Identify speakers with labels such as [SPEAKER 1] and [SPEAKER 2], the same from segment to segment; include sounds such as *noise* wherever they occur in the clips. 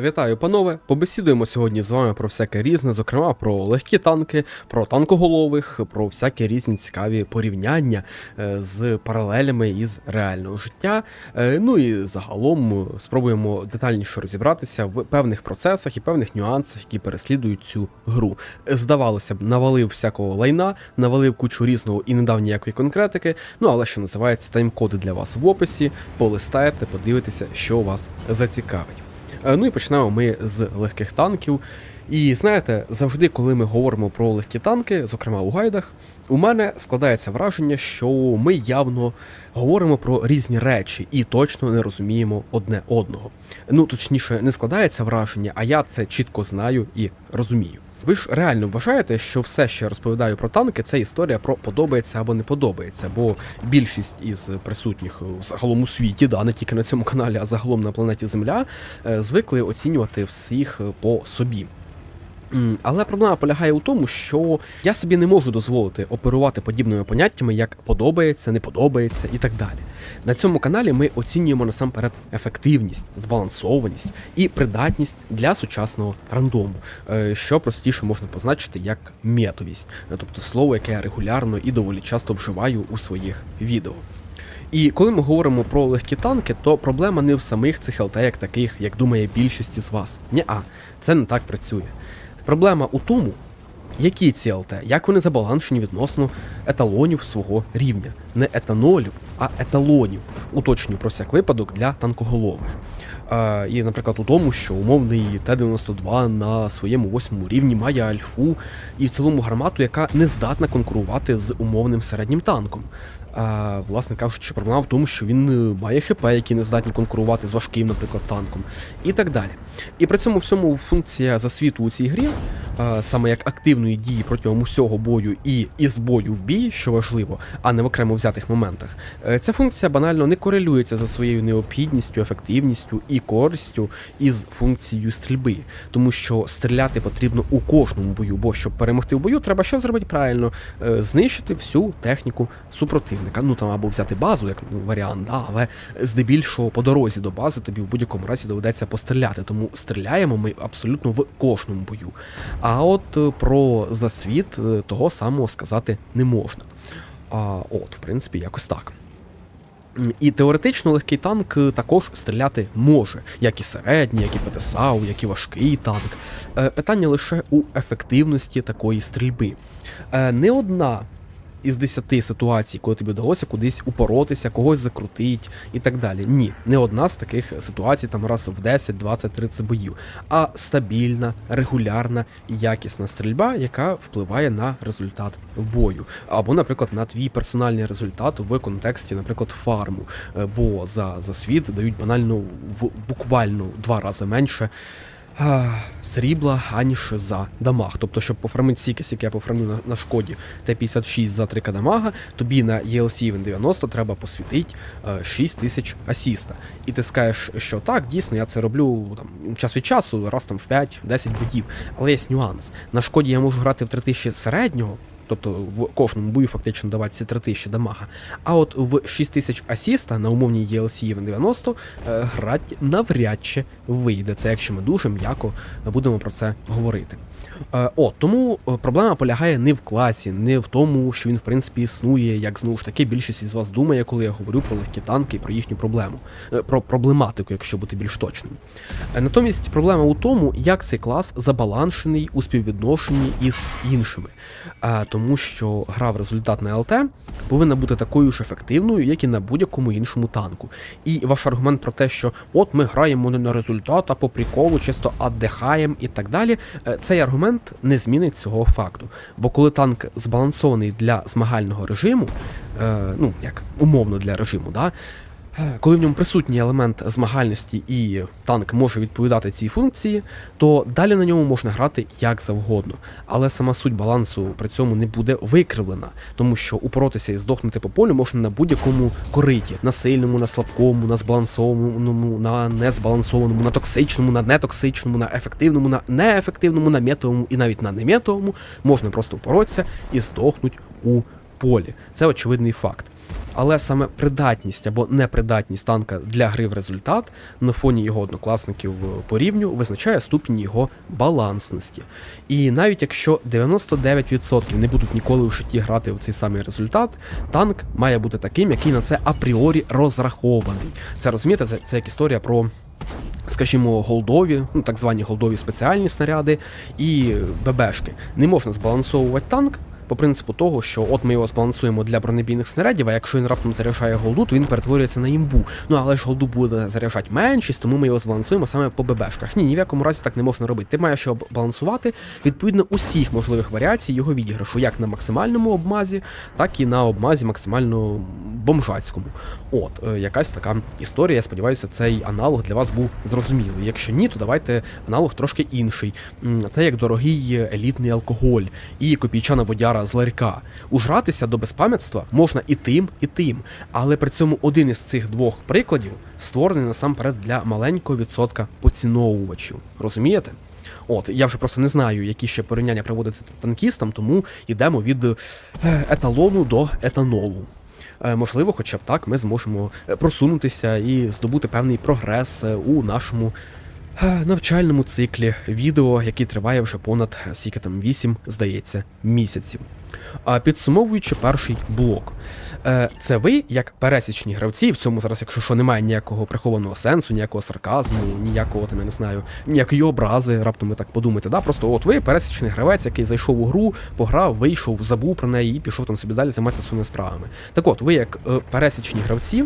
[SPEAKER 1] Вітаю, панове! Побесідуємо сьогодні з вами про всяке різне, зокрема про легкі танки, про танкоголових, про всякі різні цікаві порівняння е, з паралелями із реального життя. Е, Ну і загалом е, спробуємо детальніше розібратися в певних процесах і певних нюансах, які переслідують цю гру. Здавалося б, навалив всякого лайна, навалив кучу різного і не дав ніякої конкретики. Ну але що називається, тайм-коди для вас в описі. Полистаєте, подивитеся, що вас зацікавить. Е, Ну і почнемо ми з легких танків. І знаєте, завжди, коли ми говоримо про легкі танки, зокрема у гайдах, у мене складається враження, що ми явно говоримо про різні речі і точно не розуміємо одне одного. Ну, точніше, не складається враження, а я це чітко знаю і розумію. Ви ж реально вважаєте, що все, що я розповідаю про танки, це історія про подобається або не подобається, бо більшість із присутніх загалом у світі, да, не тільки на цьому каналі, а загалом на планеті Земля, е, звикли оцінювати всіх по собі. Але проблема полягає у тому, що я собі не можу дозволити оперувати подібними поняттями, як подобається, не подобається і так далі. На цьому каналі ми оцінюємо насамперед ефективність, збалансованість і придатність для сучасного рандому, е, що простіше можна позначити як метовість, е, тобто слово, яке я регулярно і доволі часто вживаю у своїх відео. І коли ми говоримо про легкі танки, то проблема не в самих цих ЛТ, як таких, як думає більшість із вас. Ні-а, це не так працює. Проблема у тому, які ці ЛТ, як вони забаланшені відносно еталонів свого рівня. Не етанолів, а еталонів. Уточнюю про всяк випадок для танкоголових. Е, і, наприклад, у тому, що умовний Т-92 на своєму восьмому рівні має альфу і в цілому гармату, яка не здатна конкурувати з умовним середнім танком. А, власне кажучи, проблема в тому, що він е, має ХП, які не здатні конкурувати з важким, наприклад, танком, і так далі. І при цьому всьому функція засвіту у цій грі, а, саме як активної дії протягом усього бою і із бою в бій, що важливо, а не в окремо взятих моментах, е, ця функція банально не корелюється за своєю необхідністю, ефективністю і користю із функцією стрільби, тому що стріляти потрібно у кожному бою, бо щоб перемогти в бою, треба що зробити правильно? Е, Знищити всю техніку супротивника. Ну там або взяти базу, як ну, варіант, да, але здебільшого по дорозі до бази тобі в будь-якому разі доведеться постріляти. Тому стріляємо ми абсолютно в кожному бою. А от е, про засвіт е, того самого сказати не можна. А от, в принципі, якось так. І теоретично легкий танк е, також стріляти може, як і середній, як і ПТСАУ, як і важкий танк. Питання лише у ефективності такої стрільби. Не одна із десяти ситуацій, коли тобі вдалося кудись упоротися, когось закрутить і так далі. Ні, не одна з таких ситуацій там раз в 10, 20, 30 боїв, а стабільна, регулярна якісна стрільба, яка впливає на результат бою. Або, наприклад, на твій персональний результат в контексті, наприклад, фарму. Е, Бо за, за світ дають банально в буквально два рази менше. Срібла, аніж за дамаг. Тобто, щоб пофармити Сікес, як я пофармив на, на шкоді Т-56 за 3 дамага, тобі на ELC Even 90 треба посвітити 6 тисяч асіста. І ти скажеш, що так, дійсно, я це роблю там, час від часу, раз там в 5-10 будів. Але є нюанс. На шкоді я можу грати в 3000 середнього. Тобто в кожному бою фактично давати ці 3000 дамага. А от в 6000 асіста на умовній ELC Even 90 е, грати навряд чи вийде. Це якщо ми дуже м'яко будемо про це говорити. Е, О, тому е, проблема полягає не в класі, не в тому, що він в принципі існує, як знову ж таки більшість із вас думає, коли я говорю про легкі танки і про їхню проблему, Е, про проблематику, якщо бути більш точним. Натомість проблема у тому, як цей клас забаланшений у співвідношенні із іншими. А, тому що гра в результат на ЛТ повинна бути такою ж ефективною, як і на будь-якому іншому танку. І ваш аргумент про те, що от ми граємо не на результат, а по приколу, чисто аддихаємо і так далі. е, Цей аргумент не змінить цього факту. Бо коли танк збалансований для змагального режиму, е, ну як умовно для режиму, да. Коли в ньому присутній елемент змагальності і танк може відповідати цій функції, то далі на ньому можна грати як завгодно. Але сама суть балансу при цьому не буде викривлена, тому що упоротися і здохнути по полю можна на будь-якому кориті: на сильному, на слабкому, на збалансованому, на незбалансованому, на токсичному, на нетоксичному, на ефективному, на неефективному, на метовому і навіть на неметовому можна просто впоротися і здохнуть у полі. Це очевидний факт. Але саме придатність або непридатність танка для гри в результат на фоні його однокласників е, по рівню визначає ступінь його балансності. І навіть якщо 99% не будуть ніколи в житті грати в цей самий результат, танк має бути таким, який на це апріорі розрахований. Це розумієте, це, це як історія про. Скажімо, голдові, ну так звані голдові спеціальні снаряди і ББшки. Не можна збалансовувати танк по принципу того, що от ми його збалансуємо для бронебійних снарядів, а якщо він раптом заряджає голду, то він перетворюється на імбу. Ну але ж голду буде заряджати меншість, тому ми його збалансуємо саме по ББшках. Ні, ні в якому разі так не можна робити. Ти маєш його балансувати відповідно усіх можливих варіацій його відіграшу, як на максимальному обмазі, так і на обмазі максимально бомжацькому. От, е, якась така історія. Я сподіваюся, цей аналог для вас був зрозумілий. Якщо ні, то давайте аналог трошки інший. Це як дорогий елітний алкоголь і копійчана водяра з ларька. Ужратися до безпам'ятства можна і тим, і тим. Але при цьому один із цих двох прикладів створений насамперед для маленького відсотка поціновувачів. Розумієте? От, я вже просто не знаю, які ще порівняння проводити танкістам, тому йдемо від е, еталону до етанолу. Е, Можливо, хоча б так ми зможемо е, просунутися і здобути певний прогрес у нашому навчальному циклі відео, який триває вже понад скільки там 8, здається, місяців. А підсумовуючи перший блок, Е, це ви, як пересічні гравці, в цьому зараз, якщо що, немає ніякого прихованого сенсу, ніякого сарказму, ніякого там, я не знаю, ніякої образи, раптом ви так подумаєте. Да? Просто от ви пересічний гравець, який зайшов у гру, пограв, вийшов, забув про неї і пішов там собі далі займатися своїми справами. Так от, ви, як е, пересічні гравці,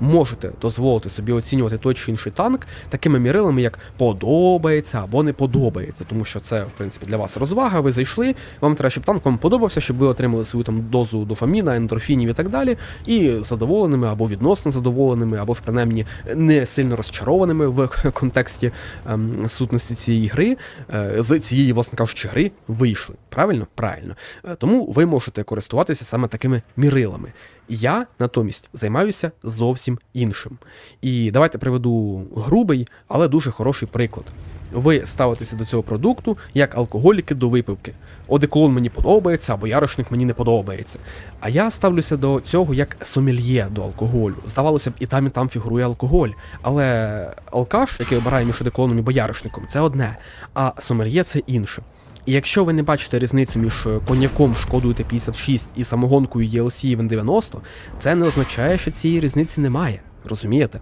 [SPEAKER 1] можете дозволити собі оцінювати той чи інший танк такими мірилами, як подобається або не подобається, тому що це, в принципі, для вас розвага. Ви зайшли, вам треба, щоб танк вам подобався, щоб ви отримали свою там дозу дофаміна, ендорфінів і так далі, і задоволеними або відносно задоволеними, або ж принаймні не сильно розчарованими в *laughs* контексті ем, сутності цієї гри, е, з цієї, власне кажучи, гри вийшли. Правильно? Правильно. Е, Тому ви можете користуватися саме такими мірилами. Я натомість займаюся зовсім іншим. І давайте приведу грубий, але дуже хороший приклад. Ви ставитеся до цього продукту як алкоголіки до випивки. Одеколон мені подобається, або ярошник мені не подобається. А я ставлюся до цього як сомельє до алкоголю. Здавалося б, і там, і там фігурує алкоголь. Але алкаш, який обирає між одеколоном і бояришником, це одне, а сомельє це інше. І якщо ви не бачите різницю між е, коньяком шкодою Т-56 і самогонкою ELC Even 90, це не означає, що цієї різниці немає. Розумієте?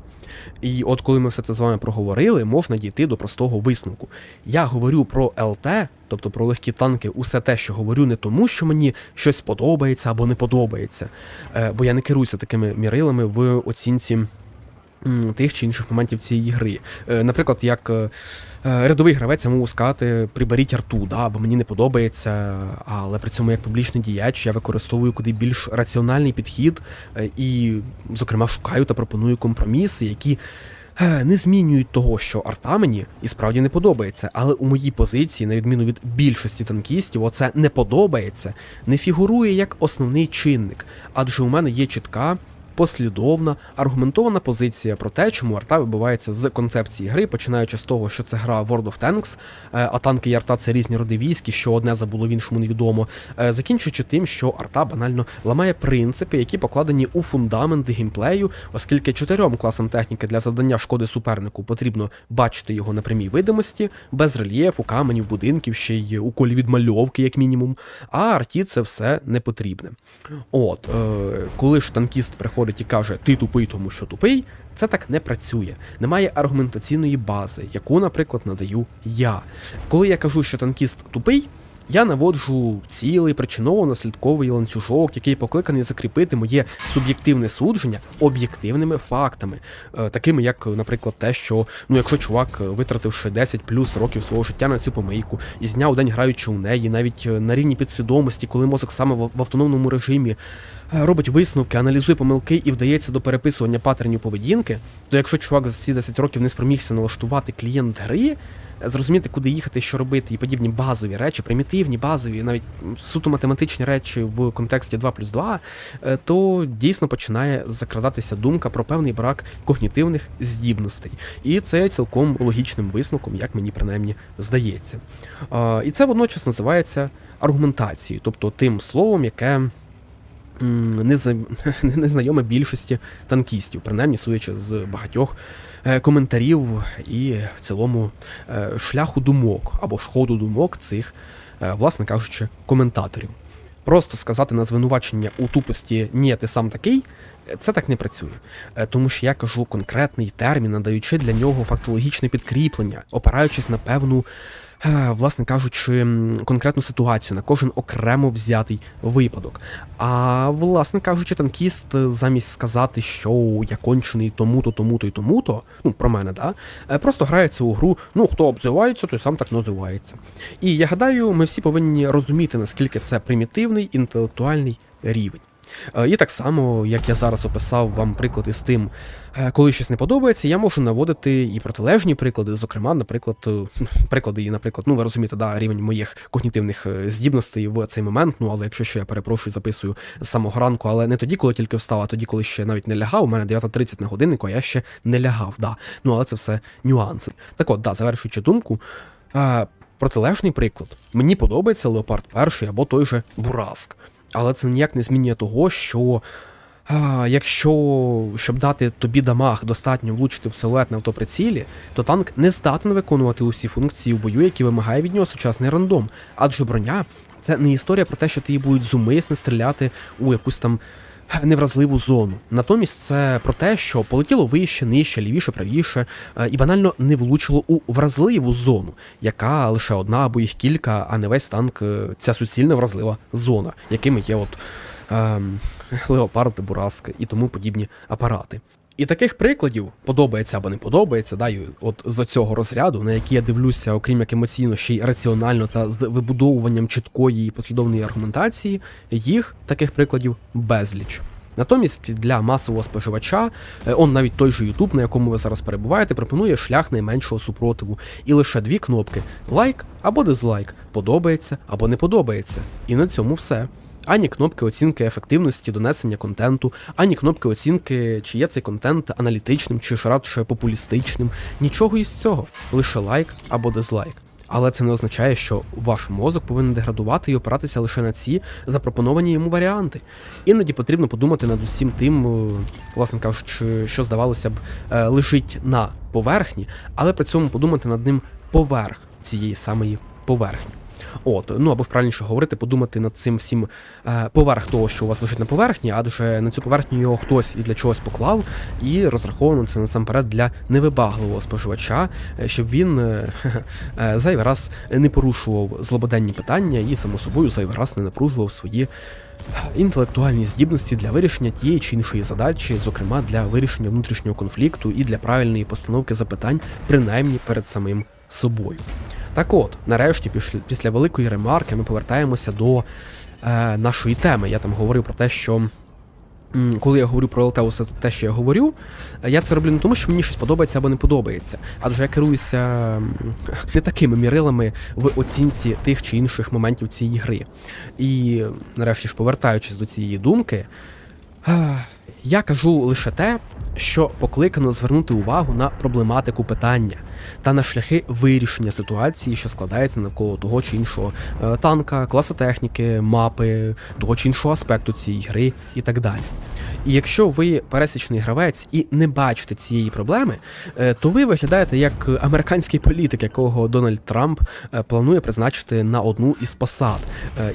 [SPEAKER 1] І от коли ми все це з вами проговорили, можна дійти до простого висновку. Я говорю про ЛТ, тобто про легкі танки, усе те, що говорю, не тому, що мені щось подобається або не подобається, е, бо я не керуюся такими мірилами в оцінці тих чи інших моментів цієї гри. Е, Наприклад, як е, е, рядовий гравець я можу сказати, приберіть арту, да, бо мені не подобається, але при цьому як публічний діяч я використовую куди більш раціональний підхід і, зокрема, шукаю та пропоную компроміси, які. Не змінюють того, що арта мені і справді не подобається, але у моїй позиції, на відміну від більшості танкістів, оце не подобається, не фігурує як основний чинник, адже у мене є чітка послідовна, аргументована позиція про те, чому арта вибивається з концепції гри, починаючи з того, що це гра World of Tanks, е, а танки і арта це різні роди військ, що одне забуло в іншому невідомо. е, Закінчуючи тим, що арта банально ламає принципи, які покладені у фундамент геймплею, оскільки чотирьом класам техніки для завдання шкоди супернику потрібно бачити його на прямій видимості, без рельєфу, каменів, будинків, ще й у колі відмальовки, як мінімум. А арті це все не потрібне. От, е, коли ж танкіст приходить і каже, ти тупий, тому що тупий, це так не працює. Немає аргументаційної бази, яку, наприклад, надаю я. Коли я кажу, що танкіст тупий. Я наводжу цілий причиново-наслідковий ланцюжок, який покликаний закріпити моє суб'єктивне судження об'єктивними фактами, е, такими як, наприклад, те, що ну, якщо чувак, е, витративши 10 плюс років свого життя на цю помийку, і з дня у день граючи у неї, навіть е, на рівні підсвідомості, коли мозок саме в автономному режимі робить висновки, аналізує помилки і вдається до переписування паттернів поведінки, то якщо чувак за ці 10 років не спромігся налаштувати клієнт гри, зрозуміти, куди їхати, що робити, і подібні базові речі, примітивні, базові, навіть суто математичні речі в контексті 2 плюс 2, е, то дійсно починає закрадатися думка про певний брак когнітивних здібностей. І це цілком логічним висновком, як мені принаймні здається. Е, І це водночас називається аргументацією, тобто тим словом, яке м, не, за- *laughs* не знайоме більшості танкістів, принаймні судячи з багатьох е, коментарів і в цілому е, шляху думок або ж ходу думок цих, е, власне кажучи, коментаторів. Просто сказати на звинувачення у тупості ні, ти сам такий, це так не працює. Тому що я кажу конкретний термін, надаючи для нього фактологічне підкріплення, опираючись на певну, власне кажучи, конкретну ситуацію, на кожен окремо взятий випадок. А власне кажучи, танкіст е, замість сказати, що я кончений тому-то, тому-то і тому-то, ну про мене, да, е, просто грається у гру, ну хто обзивається, той сам так називається. І я гадаю, ми всі повинні розуміти, наскільки це примітивний інтелектуальний рівень. Е, І так само, як я зараз описав вам приклад із тим, е, коли щось не подобається, я можу наводити і протилежні приклади, зокрема, наприклад, е, *laughs* приклади, наприклад, ну ви розумієте, да, рівень моїх когнітивних здібностей в цей момент. Ну але якщо що я перепрошую, записую з самого ранку, але не тоді, коли тільки встав, а тоді, коли ще навіть не лягав. У мене 9.30 на годиннику, а я ще не лягав. Да. Ну але це все нюанси. Так от, да, завершуючи думку. Протилежний приклад. Мені подобається Леопард перший або той же Бураск. Але це ніяк не змінює того, що а, якщо щоб дати тобі дамаг достатньо влучити в силует на автоприцілі, то танк не здатен виконувати усі функції в бою, які вимагає від нього сучасний рандом. Адже броня це не історія про те, що ти її будуть зумисно стріляти у якусь там невразливу зону. Натомість це про те, що полетіло вище, нижче, лівіше, правіше, е, і банально не влучило у вразливу зону, яка лише одна або їх кілька, а не весь танк е, ця суцільна вразлива зона, якими є от ем, *laughs* Леопард, Бураск і тому подібні апарати. І таких прикладів подобається або не подобається, да, от з цього розряду, на який я дивлюся, окрім як емоційно, ще й раціонально та з вибудовуванням чіткої і послідовної аргументації, їх таких прикладів безліч. Натомість для масового споживача, е, он навіть той же YouTube, на якому ви зараз перебуваєте, пропонує шлях найменшого супротиву. І лише дві кнопки лайк або дизлайк, подобається або не подобається. І на цьому все. Ані кнопки оцінки ефективності донесення контенту, ані кнопки оцінки, чи є цей контент аналітичним, чи ж радше популістичним. Нічого із цього, лише лайк або дизлайк. Але це не означає, що ваш мозок повинен деградувати і опиратися лише на ці запропоновані йому варіанти. Іноді потрібно подумати над усім тим, е, власне кажучи, що здавалося б е, лежить на поверхні, але при цьому подумати над ним поверх цієї самої поверхні. От, ну або ж правильніше говорити, подумати над цим всім е, поверх того, що у вас лежить на поверхні, адже на цю поверхню його хтось і для чогось поклав, і розраховано це насамперед для невибагливого споживача, е, щоб він е, *laughs* зайвий раз не порушував злободенні питання і, само собою, зайвий раз не напружував свої інтелектуальні здібності для вирішення тієї чи іншої задачі, зокрема для вирішення внутрішнього конфлікту і для правильної постановки запитань, принаймні перед самим собою. Так от, нарешті, після, великої ремарки, ми повертаємося до е, нашої теми. Я там говорив про те, що. Коли я говорю про ЛТ, усе те, що я говорю, е, я це роблю не тому, що мені щось подобається або не подобається, адже я керуюся *laughs* не такими мірилами в оцінці тих чи інших моментів цієї гри. І нарешті ж повертаючись до цієї думки, е, я кажу лише те, що покликано звернути увагу на проблематику питання та на шляхи вирішення ситуації, що складається навколо того чи іншого е, танка, класу техніки, мапи, того чи іншого аспекту цієї гри і так далі. І якщо ви пересічний гравець і не бачите цієї проблеми, е, то ви виглядаєте як американський політик, якого Дональд Трамп е, планує призначити на одну із посад.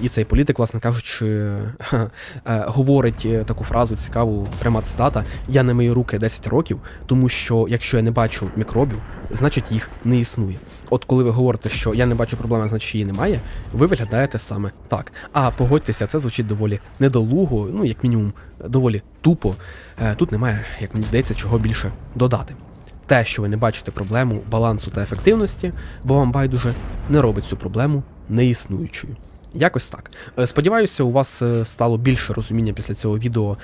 [SPEAKER 1] І цей політик, власне кажучи, *laughs* говорить таку фразу цікаву, пряма цитата: Я не мию руки 10 років, тому що якщо я не бачу мікробів, значить їх не існує. От коли ви говорите, що я не бачу проблеми, значить її немає, ви виглядаєте саме так. А погодьтеся, це звучить доволі недолуго, ну як мінімум, доволі тупо. Е, Тут немає, як мені здається, чого більше додати. Те, що ви не бачите проблему балансу та ефективності, бо вам байдуже не робить цю проблему неіснуючою. Якось так. Е, Сподіваюся, у вас е, стало більше розуміння після цього відео,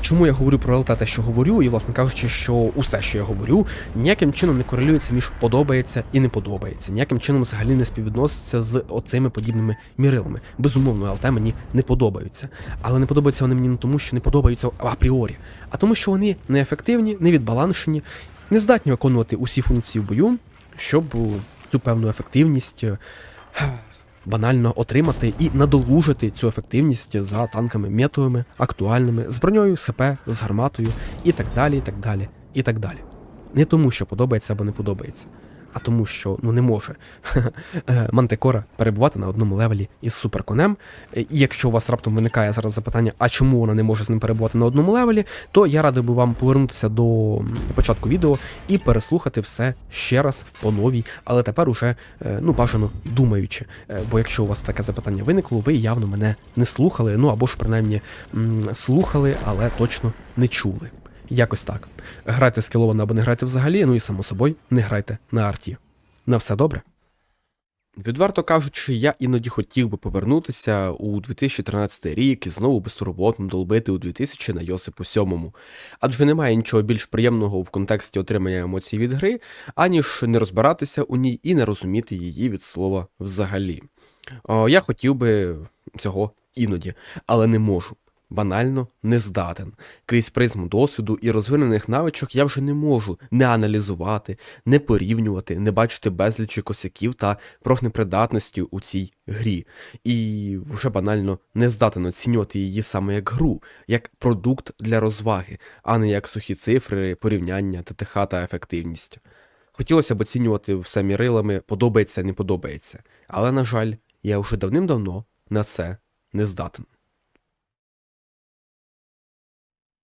[SPEAKER 1] чому я говорю про ЛТ те, що говорю, і, власне кажучи, що усе, що я говорю, ніяким чином не корелюється між подобається і не подобається. Ніяким чином взагалі не співвідноситься з оцими подібними мірилами. Безумовно, ЛТ мені не подобаються. Але не подобаються вони мені не тому, що не подобаються апріорі, а тому, що вони неефективні, невідбаланшені, не здатні виконувати усі функції в бою, щоб е, цю певну ефективність е, банально отримати і надолужити цю ефективність за танками метовими, актуальними, з броньою, з ХП, з гарматою і так далі, і так далі, і так далі. Не тому, що подобається або не подобається, а тому, що ну не може *laughs* е, Мантикора перебувати на одному левелі із суперконем. Е, І якщо у вас раптом виникає зараз запитання, а чому вона не може з ним перебувати на одному левелі, то я радий би вам повернутися до початку відео і переслухати все ще раз по новій, але тепер уже е, ну бажано думаючи. Бо якщо у вас таке запитання виникло, ви явно мене не слухали, ну або ж принаймні слухали, але точно не чули. Якось так. Грайте скіловано або не грайте взагалі, ну і само собою не грайте на арті. На все добре. Відверто кажучи, я іноді хотів би повернутися у 2013 рік і знову безтурботно долбити у 2000 на Йосипу 7. Адже немає нічого більш приємного в контексті отримання емоцій від гри, аніж не розбиратися у ній і не розуміти її від слова взагалі. О, я хотів би цього іноді, але не можу. Банально не здатен. Крізь призму досвіду і розвинених навичок я вже не можу не аналізувати, не порівнювати, не бачити безлічі косяків та профнепридатності у цій грі. І вже банально не здатен оцінювати її саме як гру, як продукт для розваги, а не як сухі цифри, порівняння, ТТХ та ефективність. Хотілося б оцінювати все мірилами, подобається, не подобається. Але, на жаль, я вже давним-давно на це не здатен.